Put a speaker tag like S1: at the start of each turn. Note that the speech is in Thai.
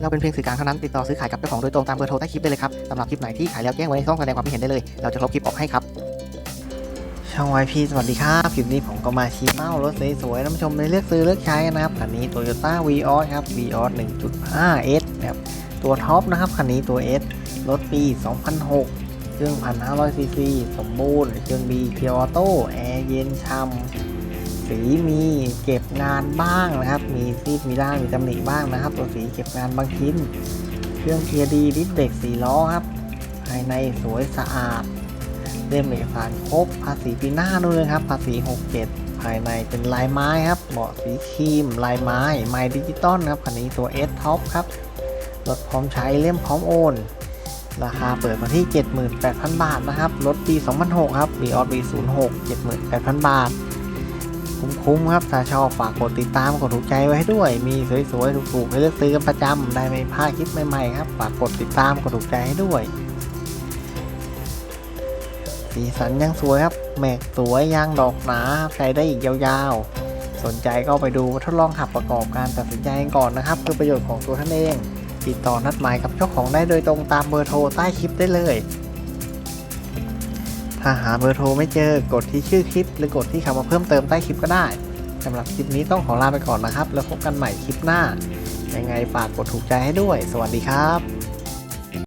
S1: เราเป็นเพียงสื่อกลางเท่านั้นติดต่อซื้อขายกับเจ้าของโดยตรงตามเบอร์โทรใต้คลิปได้เลยครับสำหรับคลิปไหนที่ขายแล้วแจ้งไว้ในช่องแสดงความคิดเห็นได้เลย เราจะลบคลิปออกให้ครับช่องไวพีสวัสดีครับคลิปนี้ผมก็มาชี้เป้ารถสวยๆท่านผู้ชมในเลือกซื้อเลือกใช้นะครับคันนี้ Toyota v ีออสครับ v ีออส 1.5S นะครับตัวท็อปนะครับคันนี้ตัว S รถปี 2006 เครื่อง 1,500ซีซีสมบูรณ์เครื่องดีเกียร์ออโต้แอร์เย็นช่ำ สีมีเก็บงานบ้างนะครับ มีซีดมีด้านมีตำหนิบ้างนะครับ ตัวสีเก็บงานบางชิ้น เครื่องเกียร์ดีดิสเบรกสีล้อครับ ภายในสวยสะอาดเล่มเอกสารครบภาษีปีหน้าด้วยนะครับภาษี67 ภายในเป็นลายไม้ครับเบาะสีครีม ลายไม้ไม้ดิจิตอลครับคันนี้ตัว S Top ครับรถพร้อมใช้เล่มพร้อมโอนราคาเปิดมาที่ 78,000 บาทนะครับ รถปี 2006 ครับ มีออสปี06 78,000 บาท คุ้มๆครับถ้าชอบฝากกดติดตามกดถูกใจไว้ให้ด้วย มีสวยๆถูกๆให้เลือกซื้อกันประจำได้ไม่พลาดคลิปใหม่ๆครับฝากกดติดตามกดถูกใจให้ด้วยสีสันยังสวยครับแมกสวยยางดอกหนาใช้ได้อีกยาวๆ สนใจก็ไปดูทดลองขับประกอบการตัดสินใจกันก่อนนะครับ เพื่อประโยชน์ของตัวท่านเอง ติดต่อนัดหมายกับเจ้าของได้โดยตรงตามเบอร์โทรใต้คลิปได้เลย ถ้าหาเบอร์โทรไม่เจอกดที่ชื่อคลิป หรือกดที่คำว่าเพิ่มเติมใต้คลิปก็ได้สำหรับคลิปนี้ต้องขอลาไปก่อนนะครับ แล้วพบกันใหม่คลิปหน้า ยังไงฝากกดถูกใจให้ด้วย สวัสดีครับ